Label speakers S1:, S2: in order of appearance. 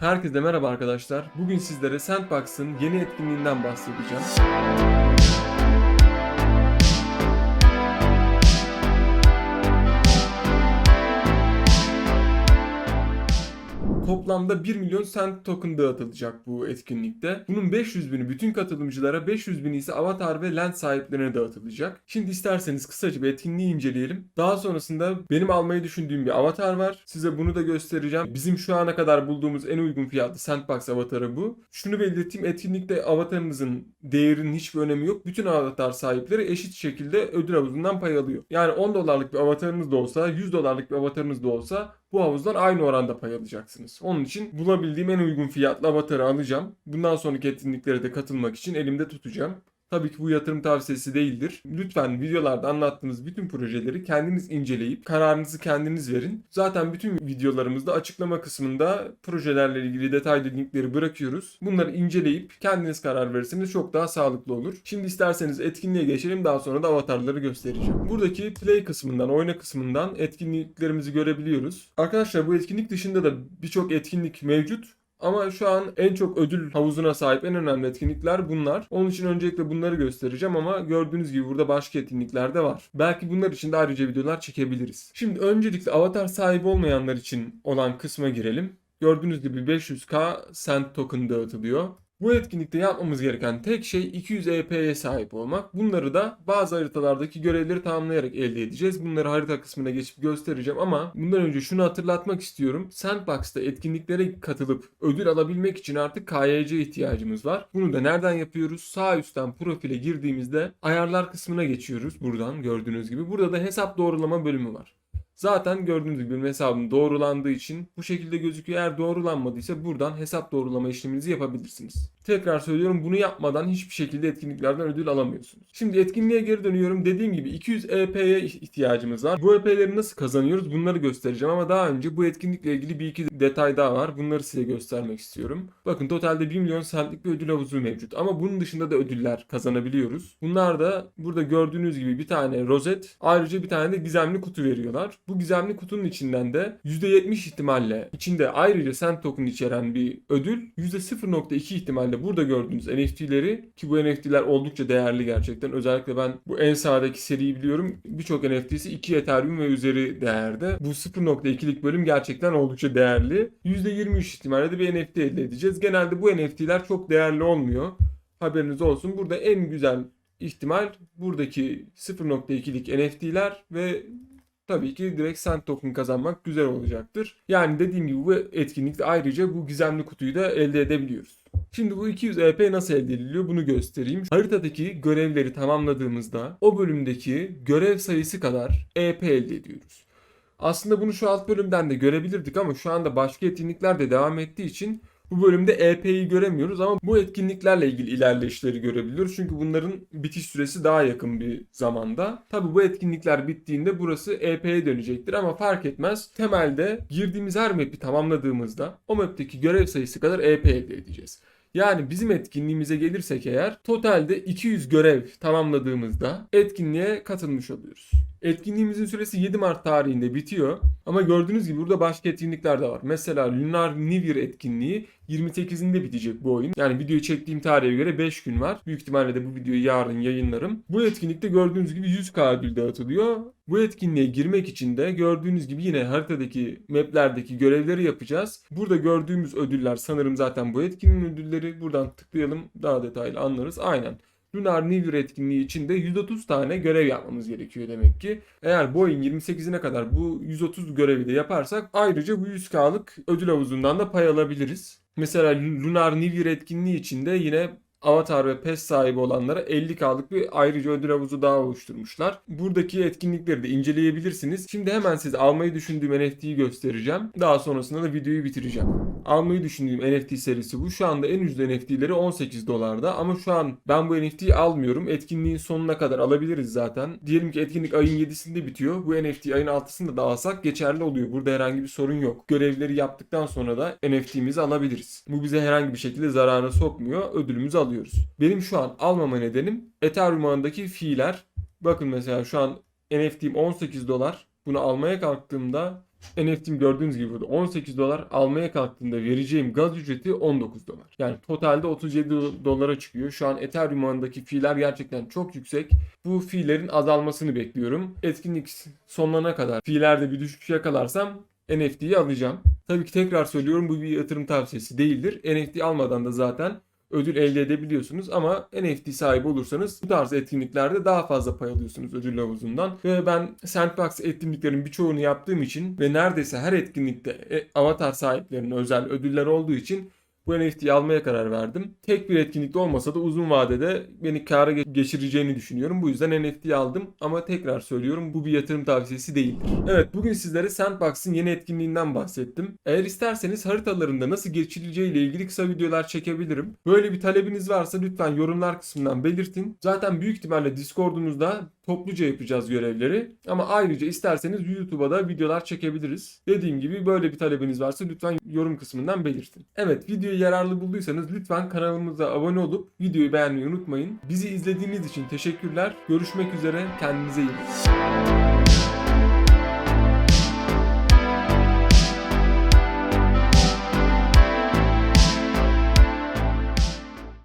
S1: Herkese merhaba arkadaşlar. Bugün sizlere Sandbox'ın yeni etkinliğinden bahsedeceğim. Toplamda 1 milyon Sand token dağıtılacak bu etkinlikte. Bunun 500 bini bütün katılımcılara, 500 bini ise avatar ve lens sahiplerine dağıtılacak. Şimdi isterseniz kısaca bir etkinliği inceleyelim. Daha sonrasında benim almayı düşündüğüm bir avatar var. Size bunu da göstereceğim. Bizim şu ana kadar bulduğumuz en uygun fiyatlı Sandbox avatarı bu. Şunu belirteyim etkinlikte avatarınızın değerinin hiçbir önemi yok. Bütün avatar sahipleri eşit şekilde ödül havuzundan pay alıyor. Yani 10 dolarlık bir avatarınız da olsa, 100 dolarlık bir avatarınız da olsa bu havuzdan aynı oranda pay alacaksınız. Onun için bulabildiğim en uygun fiyatlı avatarı alacağım. Bundan sonraki etkinliklere de katılmak için elimde tutacağım. Tabii ki bu yatırım tavsiyesi değildir. Lütfen videolarda anlattığımız bütün projeleri kendiniz inceleyip kararınızı kendiniz verin. Zaten bütün videolarımızda açıklama kısmında projelerle ilgili detaylı linkleri bırakıyoruz. Bunları inceleyip kendiniz karar verirseniz çok daha sağlıklı olur. Şimdi isterseniz etkinliğe geçelim daha sonra da avatarları göstereceğim. Buradaki play kısmından, oyna kısmından etkinliklerimizi görebiliyoruz. Arkadaşlar bu etkinlik dışında da birçok etkinlik mevcut. Ama şu an en çok ödül havuzuna sahip en önemli etkinlikler bunlar. Onun için öncelikle bunları göstereceğim ama gördüğünüz gibi burada başka etkinlikler de var. Belki bunlar için de ayrıca videolar çekebiliriz. Şimdi öncelikle avatar sahibi olmayanlar için olan kısma girelim. Gördüğünüz gibi 500k Sand token dağıtılıyor. Bu etkinlikte yapmamız gereken tek şey 200 EP'ye sahip olmak. Bunları da bazı haritalardaki görevleri tamamlayarak elde edeceğiz. Bunları harita kısmına geçip göstereceğim ama bundan önce şunu hatırlatmak istiyorum. Sandbox'ta etkinliklere katılıp ödül alabilmek için artık KYC ihtiyacımız var. Bunu da nereden yapıyoruz? Sağ üstten profile girdiğimizde ayarlar kısmına geçiyoruz. Buradan gördüğünüz gibi. Burada da hesap doğrulama bölümü var. Zaten gördüğünüz gibi benim hesabım doğrulandığı için bu şekilde gözüküyor. Eğer doğrulanmadıysa buradan hesap doğrulama işleminizi yapabilirsiniz. Tekrar söylüyorum bunu yapmadan hiçbir şekilde etkinliklerden ödül alamıyorsunuz. Şimdi etkinliğe geri dönüyorum. Dediğim gibi 200 EP'ye ihtiyacımız var. Bu EP'leri nasıl kazanıyoruz bunları göstereceğim ama daha önce bu etkinlikle ilgili bir iki detay daha var. Bunları size göstermek istiyorum. Bakın totalde 1 milyon centlik bir ödül havuzu mevcut. Ama bunun dışında da ödüller kazanabiliyoruz. Bunlar da burada gördüğünüz gibi bir tane rozet ayrıca bir tane de gizemli kutu veriyorlar. Bu gizemli kutunun içinden de %70 ihtimalle içinde ayrıca Sand token içeren bir ödül %0.2 ihtimalle burada gördüğünüz NFT'leri ki bu NFT'ler oldukça değerli gerçekten. Özellikle ben bu en sağdaki seriyi biliyorum. Birçok NFT'si 2 Ethereum ve üzeri değerde. Bu 0.2'lik bölüm gerçekten oldukça değerli. %23 ihtimalle de bir NFT elde edeceğiz. Genelde bu NFT'ler çok değerli olmuyor. Haberiniz olsun. Burada en güzel ihtimal buradaki 0.2'lik NFT'ler ve tabii ki direkt Sand token kazanmak güzel olacaktır. Yani dediğim gibi bu etkinlikte ayrıca bu gizemli kutuyu da elde edebiliyoruz. Şimdi bu 200 EP nasıl elde ediliyor bunu göstereyim. Haritadaki görevleri tamamladığımızda o bölümdeki görev sayısı kadar EP elde ediyoruz. Aslında bunu şu alt bölümden de görebilirdik ama şu anda başka etkinlikler de devam ettiği için bu bölümde EP'yi göremiyoruz ama bu etkinliklerle ilgili ilerleyişleri görebiliyoruz. Çünkü bunların bitiş süresi daha yakın bir zamanda. Tabi bu etkinlikler bittiğinde burası EP'ye dönecektir ama fark etmez. Temelde girdiğimiz her map'i tamamladığımızda o map'teki görev sayısı kadar EP elde edeceğiz. Yani bizim etkinliğimize gelirsek eğer totalde 200 görev tamamladığımızda etkinliğe katılmış oluyoruz. Etkinliğimizin süresi 7 Mart tarihinde bitiyor. Ama gördüğünüz gibi burada başka etkinlikler de var. Mesela Lunar New Year etkinliği 28'inde bitecek bu oyun. Yani videoyu çektiğim tarihe göre 5 gün var. Büyük ihtimalle de bu videoyu yarın yayınlarım. Bu etkinlikte gördüğünüz gibi 100k ödül dağıtılıyor. Bu etkinliğe girmek için de gördüğünüz gibi yine haritadaki maplerdeki görevleri yapacağız. Burada gördüğümüz ödüller sanırım zaten bu etkinliğin ödülleri. Buradan tıklayalım daha detaylı anlarız. Aynen. Lunar New Year etkinliği için de 130 tane görev yapmamız gerekiyor demek ki. Eğer ayın 28'ine kadar bu 130 görevi de yaparsak ayrıca bu 100k'lık ödül havuzundan da pay alabiliriz. Mesela Lunar New Year etkinliği için de yine Avatar ve PES sahibi olanlara 50K'lık bir ayrıca ödül havuzu daha oluşturmuşlar. Buradaki etkinlikleri de inceleyebilirsiniz. Şimdi hemen size almayı düşündüğüm NFT'yi göstereceğim. Daha sonrasında da videoyu bitireceğim. Almayı düşündüğüm NFT serisi bu. Şu anda en ucuz NFT'leri 18 dolarda ama şu an ben bu NFT'yi almıyorum. Etkinliğin sonuna kadar alabiliriz zaten. Diyelim ki etkinlik ayın 7'sinde bitiyor. Bu NFT ayın 6'sında da alsak geçerli oluyor. Burada herhangi bir sorun yok. Görevleri yaptıktan sonra da NFT'mizi alabiliriz. Bu bize herhangi bir şekilde zarara sokmuyor. Ödülümüzü alıyoruz. Benim şu an almama nedenim Ethereum ağındaki fiiller. Bakın mesela şu an NFT'm 18 dolar. Bunu almaya kalktığımda NFT'm gördüğünüz gibi burada 18 dolar almaya kalktığımda vereceğim gaz ücreti 19 dolar. Yani totalde 37 do- dolara çıkıyor. Şu an Ethereum ağındaki fiiller gerçekten çok yüksek. Bu fiillerin azalmasını bekliyorum. Etkinlik sonlarına kadar fiillerde bir düşüş yakalarsam NFT'yi alacağım. Tabii ki tekrar söylüyorum bu bir yatırım tavsiyesi değildir. NFT almadan da zaten ödül elde edebiliyorsunuz ama NFT sahibi olursanız bu tarz etkinliklerde daha fazla pay alıyorsunuz ödül havuzundan. Ve ben Sandbox etkinliklerin birçoğunu yaptığım için ve neredeyse her etkinlikte e, avatar sahiplerine özel ödüller olduğu için bu NFT'yi almaya karar verdim. Tek bir etkinlikte olmasa da uzun vadede beni kâra ge- geçireceğini düşünüyorum. Bu yüzden NFT'yi aldım ama tekrar söylüyorum bu bir yatırım tavsiyesi değildir. Evet bugün sizlere Sandbox'ın yeni etkinliğinden bahsettim. Eğer isterseniz haritalarında nasıl geçirileceği ile ilgili kısa videolar çekebilirim. Böyle bir talebiniz varsa lütfen yorumlar kısmından belirtin. Zaten büyük ihtimalle Discord'umuzda topluca yapacağız görevleri. Ama ayrıca isterseniz YouTube'a da videolar çekebiliriz. Dediğim gibi böyle bir talebiniz varsa lütfen yorum kısmından belirtin. Evet videoyu yararlı bulduysanız lütfen kanalımıza abone olup videoyu beğenmeyi unutmayın. Bizi izlediğiniz için teşekkürler. Görüşmek üzere. Kendinize iyi bakın.